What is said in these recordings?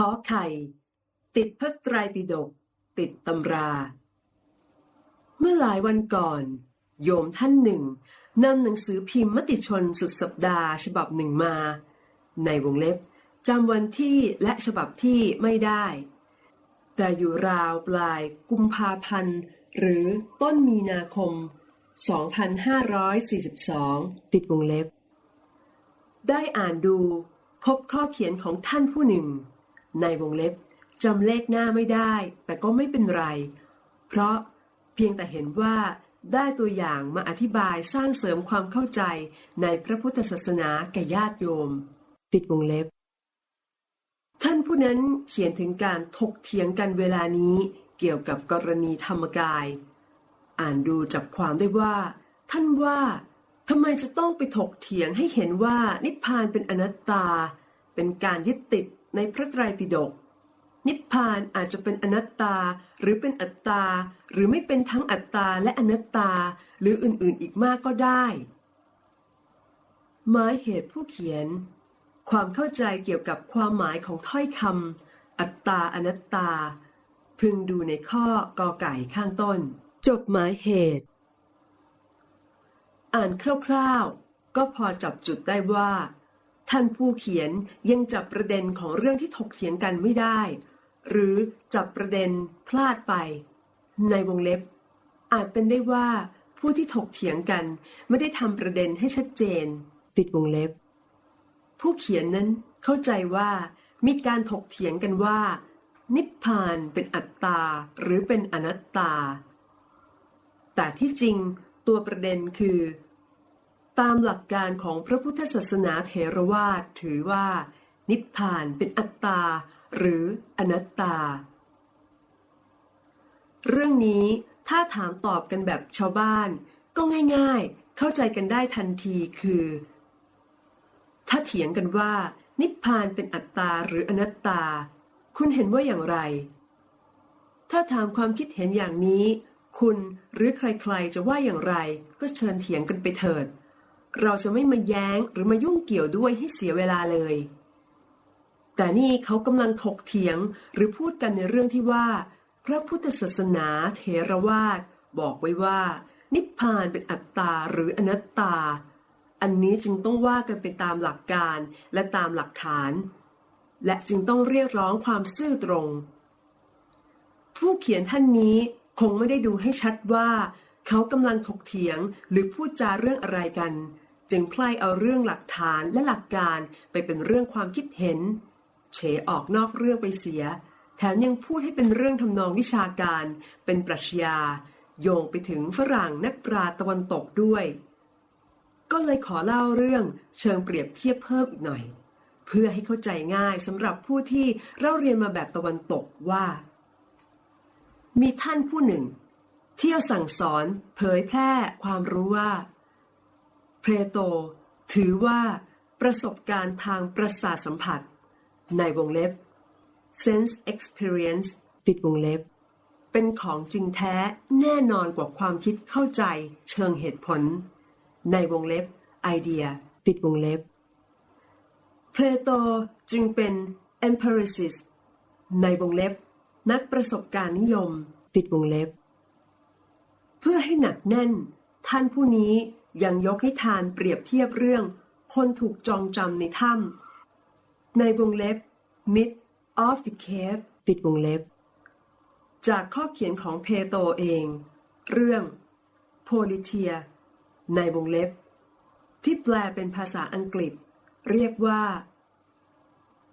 ขอไข่ ติดพระไตรปิฎกติดตำรา เมื่อหลายวันก่อน โยมท่านหนึ่งนำหนังสือพิมพ์มติชนสุดสัปดาห์ ฉบับหนึ่งมา ในวงเล็บจำวันที่และฉบับที่ไม่ได้ แต่อยู่ราวปลายกุมภาพันธ์ หรือต้นมีนาคม 2542 ปิดวงเล็บ ได้อ่านดูพบข้อเขียนของท่านผู้หนึ่ง ในวงเล็บจำเลขหน้าไม่ได้ แต่ก็ไม่เป็นไร เพราะเพียงแต่เห็นว่าได้ตัวอย่างมาอธิบายสร้างเสริมความเข้าใจในพระพุทธศาสนาแก่ญาติโยม ปิดวงเล็บ ท่านผู้นั้นเขียนถึงการถกเถียงกันเวลานี้เกี่ยวกับกรณีธรรมกาย อ่านดูจับความได้ว่า ท่านว่าทำไมจะต้องไปถกเถียงให้เห็นว่านิพพานเป็นอนัตตา เป็นการยึดติด ในพระไตรปิฎกนิพพานอาจจะเป็นอนัตตา หรือเป็นอัตตา หรือไม่เป็นทั้งอัตตาและอนัตตา หรืออื่นๆอีกมากก็ได้หมายเหตุผู้เขียน ความเข้าใจเกี่ยวกับความหมายของถ้อยคำอัตตาอนัตตา พึงดูในข้อกอไก่ข้างต้น จบหมายเหตุ อ่านคร่าวๆ ก็พอจับจุดได้ว่า ท่านผู้เขียนยังจับประเด็นของเรื่องที่ถกเถียงกันไม่ได้ หรือจับประเด็นพลาดไป ในวงเล็บ อาจเป็นได้ว่าผู้ที่ถกเถียงกันไม่ได้ทำประเด็นให้ชัดเจน ปิดวงเล็บ ผู้เขียนนั้นเข้าใจว่ามีการถกเถียงกันว่า นิพพานเป็นอัตตาหรือเป็นอนัตตา แต่ที่จริงตัวประเด็นคือ ตามหลักการของพระพุทธศาสนาเถรวาทถือว่า นิพพานเป็นอัตตา หรืออนัตตา เรื่องนี้ถ้าถามตอบกันแบบชาวบ้าน ก็ง่ายๆ เข้าใจกันได้ทันทีคือ ถ้าเถียงกันว่า นิพพานเป็นอัตตาหรืออนัตตา คุณเห็นว่าอย่างไร ถ้าถามความคิดเห็นอย่างนี้ คุณหรือใครๆจะว่าอย่างไรก็เชิญเถียงกันไปเถิด เราจะไม่มาแย้งหรือมายุ่งเกี่ยวด้วยให้เสียเวลาเลย แต่นี่เขากำลังถกเถียงหรือพูดกันในเรื่องที่ว่า พระพุทธศาสนาเถรวาทบอกไว้ว่า นิพพานเป็นอัตตาหรืออนัตตา อันนี้จึงต้องว่ากันไปตามหลักการและตามหลักฐาน และจึงต้องเรียกร้องความซื่อตรง ผู้เขียนท่านนี้คงไม่ได้ดูให้ชัดว่าเขากำลังถกเถียงหรือพูดจาเรื่องอะไรกัน จึงไพล่เอาเรื่องหลักฐานและหลักการไปเป็นเรื่องความคิดเห็น เฉออกนอกเรื่องไปเสีย แถมยังพูดให้เป็นเรื่องทำนองวิชาการ เป็นปรัชญา โยงไปถึงฝรั่งนักปราตะวันตกด้วย ก็เลยขอเล่าเรื่องเชิงเปรียบเทียบเพิ่มอีกหน่อย เพื่อให้เข้าใจง่ายสำหรับผู้ที่เราเรียนมาแบบตะวันตกว่า มีท่านผู้หนึ่ง เที่ยวสั่งสอน เผยแพร่ความรู้ว่า เพลโต ถือว่าประสบการณ์ทางประสาทสัมผัส ในวงเล็บ sense experience ปิดวงเล็บ เป็นของจริงแท้แน่นอนกว่าความคิดเข้าใจเชิงเหตุผล ในวงเล็บไอเดีย ปิดวงเล็บ เพลโตจึงเป็น empiricist ในวงเล็บ นักประสบการณ์นิยม ปิดวงเล็บ เพื่อให้หนักแน่น ท่านผู้นี้ ยังยกนิทานเปรียบเทียบเรื่อง คนถูกจองจำในถ้ำในวงเล็บ Myth of the Cave ปิดวงเล็บ จากข้อเขียนของเพโตเอง เรื่องโพลิเทียในวงเล็บ ที่แปลเป็นภาษาอังกฤษ เรียกว่า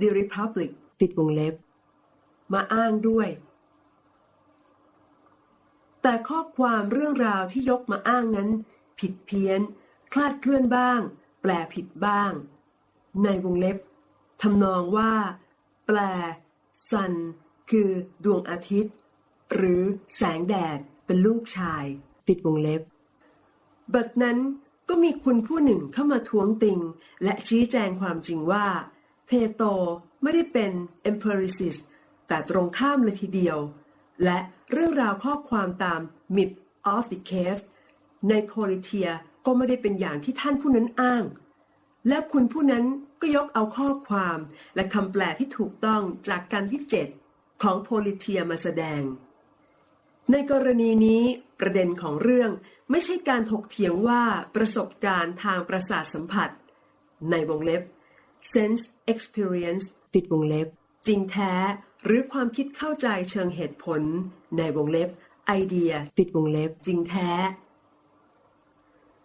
The Republic ปิดวงเล็บ มาอ้างด้วย แต่ข้อความเรื่องราวที่ยกมาอ้างนั้น ผิดเพี้ยน คลาดเคลื่อนบ้าง แปลผิดบ้าง ในวงเล็บทำนองว่า แปลซัน คือดวงอาทิตย์ หรือแสงแดดเป็นลูกชาย ปิดวงเล็บ บัดนั้นก็มีคุณผู้หนึ่งเข้ามาท้วงติง และชี้แจงความจริงว่า เพโตไม่ได้เป็น empiricist แต่ตรงข้ามเลยทีเดียว และเรื่องราวข้อความตาม Myth of the Cave ในโพลิเทียก็ไม่ได้เป็นอย่างที่ท่านผู้นั้นอ้าง และคุณผู้นั้นก็ก็ยกเอาข้อความและคำแปลที่ถูกต้องจากการที่ 7 ของโพลิเทียมาแสดง ในกรณีนี้ประเด็นของเรื่องไม่ใช่การถกเถียงว่าประสบการณ์ทางประสาทสัมผัส ในวงเล็บ sense experience ปิดวงเล็บ จริงแท้หรือความคิดเข้าใจเชิงเหตุผล ในวงเล็บ ไอเดีย ปิดวงเล็บ จริงแท้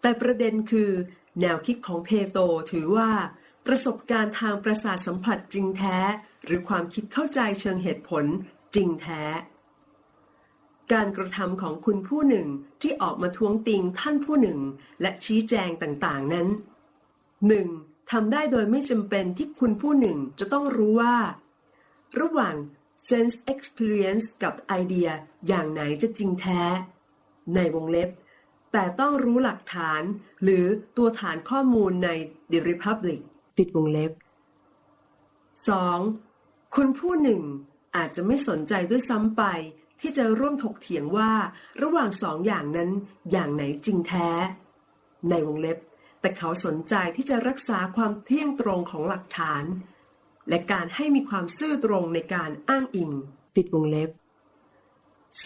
แต่ประเด็นคือ แนวคิดของเพโตถือว่า ประสบการณ์ทางประสาทสัมผัสจริงแท้ หรือความคิดเข้าใจเชิงเหตุผลจริงแท้ การกระทำของคุณผู้หนึ่งที่ออกมาท้วงติงท่านผู้หนึ่ง และชี้แจงต่างๆนั้น 1. ทำได้โดยไม่จำเป็นที่คุณผู้หนึ่งจะต้องรู้ว่า ระหว่าง sense experience กับไอเดียอย่างไหนจะจริงแท้ ในวงเล็บ แต่ต้องรู้หลักฐานหรือตัวฐานข้อมูลใน The Republic ปิดวงเล็บ 2. คุณผู้หนึ่งอาจจะไม่สนใจด้วยซ้ำไป ที่จะร่วมถกเถียงว่าระหว่างสองอย่างนั้นอย่างไหนจริงแท้ ในวงเล็บ แต่เขาสนใจที่จะรักษาความเที่ยงตรงของหลักฐาน และการให้มีความซื่อตรงในการอ้างอิง ปิดวงเล็บ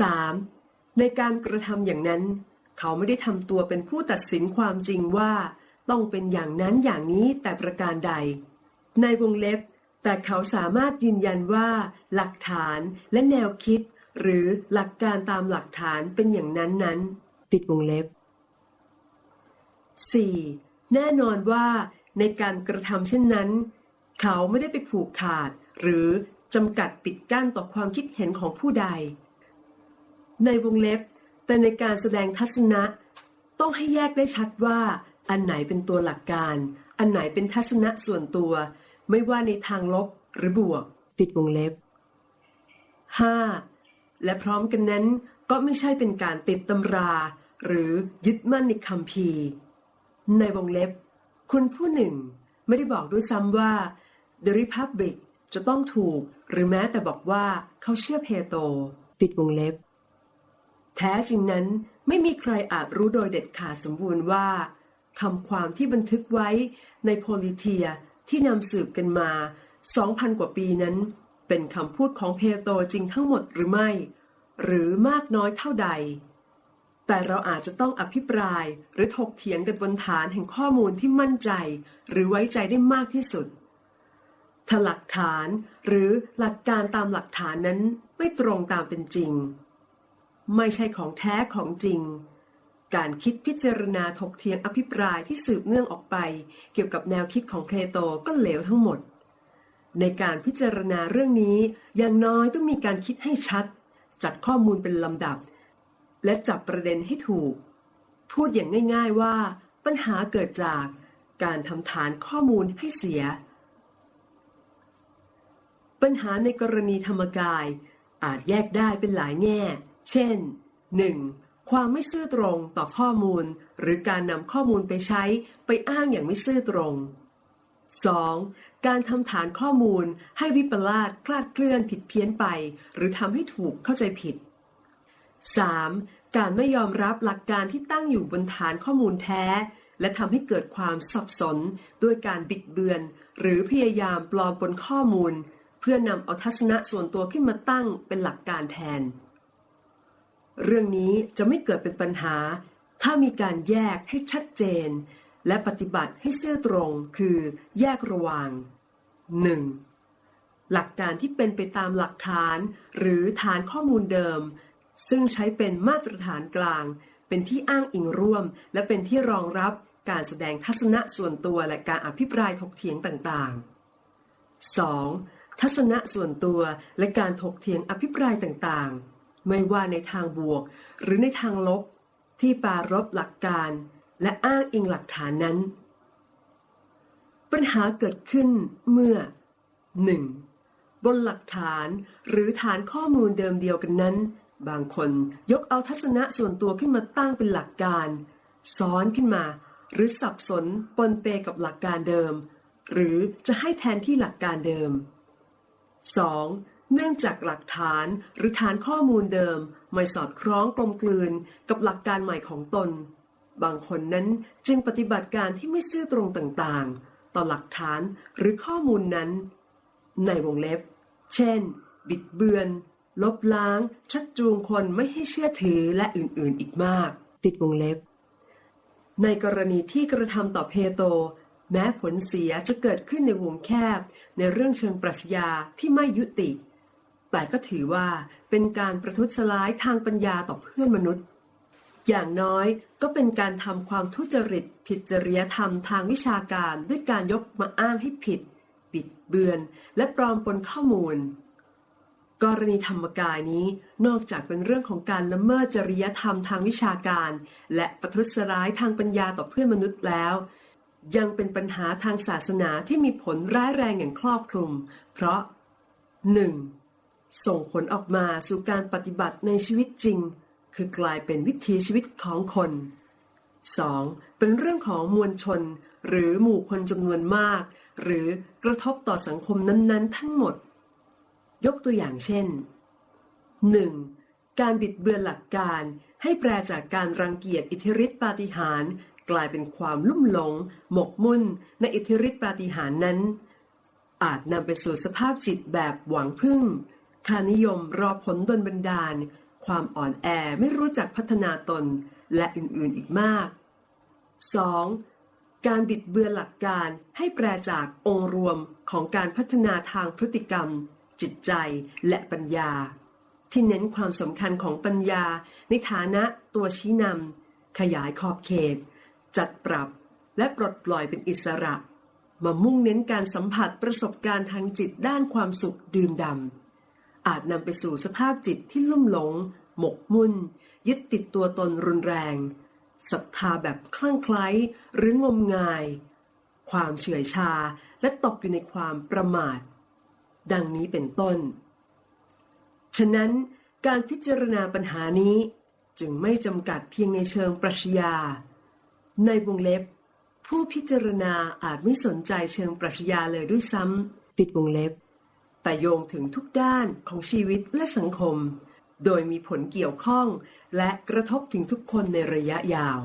3. ในการกระทำอย่างนั้น เขาไม่ได้ทำตัวเป็นผู้ตัดสินความจริงว่า ต้องเป็นอย่างนั้นอย่างนี้แต่ประการใด ในวงเล็บ แต่เขาสามารถยืนยันว่า หลักฐานและแนวคิด หรือหลักการตามหลักฐานเป็นอย่างนั้นนั้นปิดวงเล็บ 4. แน่นอนว่าในการกระทำเช่นนั้น เขาไม่ได้ไปผูกขาด หรือจำกัดปิดกั้นต่อความคิดเห็นของผู้ใด ในวงเล็บ แต่ในการแสดงทัศนะ ต้องให้แยกได้ชัดว่า อันไหนเป็นตัวหลักการ อันไหนเป็นทัศนะส่วนตัว ไม่ว่าในทางลบหรือบวกปิดวงเล็บ 5. และพร้อมกันนั้นก็ไม่ใช่เป็นการติดตำรา หรือยึดมั่นในคำพีในวงเล็บ คุณผู้หนึ่ง ไม่ได้บอกด้วยซ้ำว่า The Republic จะต้องถูก หรือแม้แต่บอกว่าเขาเชื่อเพโต ปิดวงเล็บ แท้จริงนั้นไม่มีใครอาจรู้โดยเด็ดขาดสมบูรณ์ว่าคำความที่บันทึกไว้ในโพลิเทียที่นำสืบกันมา 2,000 กว่าปีนั้น เป็นคำพูดของเพโตจริงทั้งหมดหรือไม่ หรือมากน้อยเท่าใด แต่เราอาจจะต้องอภิปรายหรือถกเถียงกันบนฐานแห่งข้อมูลที่มั่นใจ หรือไว้ใจได้มากที่สุด ถ้าหลักฐานหรือหลักการตามหลักฐานนั้นไม่ตรงตามเป็นจริง ไม่ใช่ของแท้ของจริง การคิดพิจารณาถกเถียงอภิปรายที่สืบเนื่องออกไป เกี่ยวกับแนวคิดของเพลโตก็เหลวทั้งหมด ในการพิจารณาเรื่องนี้อย่างน้อยต้องมีการคิดให้ชัด จัดข้อมูลเป็นลำดับ และจับประเด็นให้ถูก พูดอย่างง่าย ๆว่า ปัญหาเกิดจากการทำฐานข้อมูลให้เสีย ปัญหาในกรณีธรรมกายอาจแยกได้เป็นหลายแง่ เช่น 1. ความไม่ซื่อตรงต่อข้อมูล หรือการนำข้อมูลไปใช้ไปอ้างอย่างไม่ซื่อตรง 2. การทำฐานข้อมูลให้วิปลาสคลาดเคลื่อนผิดเพี้ยนไป หรือทำให้ถูกเข้าใจผิด 3. การไม่ยอมรับหลักการที่ตั้งอยู่บนฐานข้อมูลแท้ และทำให้เกิดความสับสนด้วยการบิดเบือน หรือพยายามปลอมบนข้อมูล เพื่อนำเอาทัศนะส่วนตัวขึ้นมาตั้งเป็นหลักการแทน เรื่องนี้จะไม่เกิดเป็นปัญหา ถ้ามีการแยกให้ชัดเจน และปฏิบัติให้ซื่อตรงคือแยกระหว่าง 1. หลักการที่เป็นไปตามหลักฐาน หรือฐานข้อมูลเดิม ซึ่งใช้เป็นมาตรฐานกลาง เป็นที่อ้างอิงร่วม และเป็นที่รองรับการแสดงทัศนะส่วนตัวและการอภิปรายถกเถียงต่างๆ 2. ทัศนะส่วนตัวและการถกเถียงอภิปรายต่างๆ ไม่ว่าในทางบวก หรือในทางลบที่ปรารบหลักการและอ้างอิงหลักฐานนั้น ปัญหาเกิดขึ้นเมื่อ 1. บนหลักฐานหรือฐานข้อมูลเดิมเดียวกันนั้น บางคนยกเอาทัศนะส่วนตัวขึ้นมาตั้งเป็นหลักการ ซ้อนขึ้นมา หรือสับสนปนเปกับหลักการเดิม หรือจะให้แทนที่หลักการเดิม 2. เนื่องจากหลักฐานหรือฐานข้อมูลเดิม ไม่สอดคล้องกลมกลืนกับหลักการใหม่ของตน บางคนนั้นจึงปฏิบัติการที่ไม่ซื่อตรงต่างๆ ต่อหลักฐานหรือข้อมูลนั้น ในวงเล็บ เช่น บิดเบือน ลบล้าง ชักจูงคนไม่ให้เชื่อถือและอื่นๆอีกมาก ปิดวงเล็บ ในกรณีที่กระทำต่อเพโตแม้ผลเสียจะเกิดขึ้นในวงแคบ ในเรื่องเชิงปรัชญาที่ไม่ยุติ แต่ก็ถือว่าเป็นการประทุษร้ายทางปัญญาต่อเพื่อนมนุษย์ อย่างน้อยก็เป็นการทำความทุจริต ผิดจริยธรรมทางวิชาการด้วยการยกมาอ้างให้ผิดบิดเบือน และปลอมปนข้อมูล กรณีธรรมกายนี้นอกจากเป็นเรื่องของการละเมิดจริยธรรมทางวิชาการ และประทุษร้ายทางปัญญาต่อเพื่อนมนุษย์แล้วยังเป็นปัญหาทางศาสนาที่มีผลร้ายแรงอย่างครอบคลุม เพราะ 1. ส่งผลออกมาสู่การปฏิบัติในชีวิตจริง คือกลายเป็นวิถีชีวิตของคน 2. เป็นเรื่องของมวลชน หรือหมู่คนจำนวนมาก หรือกระทบต่อสังคมนั้นๆ ทั้งหมด ยกตัวอย่างเช่น 1. การบิดเบือนหลักการให้แปลจากการรังเกียจอิทธิฤทธิปาฏิหาริย์กลายเป็นความลุ่มหลง หมกมุ่น ในอิทธิฤทธิปาฏิหาริย์นั้น อาจนำไปสู่สภาพจิตแบบหวังพึ่ง ค่านิยมรอผลดลบันดาล ความอ่อนแอไม่รู้จักพัฒนาตนและอื่นๆอีกมาก 2. การบิดเบือนหลักการให้แปลจากองค์รวมของการพัฒนาทางพฤติกรรม จิตใจและปัญญา ที่เน้นความสำคัญของปัญญาในฐานะตัวชี้นำขยายขอบเขต จัดปรับและปลดปล่อยเป็นอิสระ มามุ่งเน้นการสัมผัสประสบการณ์ทางจิตด้านความสุขดื่มด่ำ อาจนำไปสู่สภาพจิตที่ลุ่มหลง หมกมุ่น ยึดติดตัวตนรุนแรงศรัทธาแบบคลั่งไคล้หรืองมงาย ความเฉื่อยชาและตกอยู่ในความประมาท ดังนี้เป็นต้น ฉะนั้นการพิจารณาปัญหานี้จึงไม่จำกัดเพียงในเชิงปรัชญา ในวงเล็บ ผู้พิจารณาอาจไม่สนใจเชิงปรัชญาเลยด้วยซ้ำปิดวงเล็บ แต่โยงถึงทุกด้านของชีวิตและสังคม โดยมีผลเกี่ยวข้อง และกระทบถึงทุกคนในระยะยาว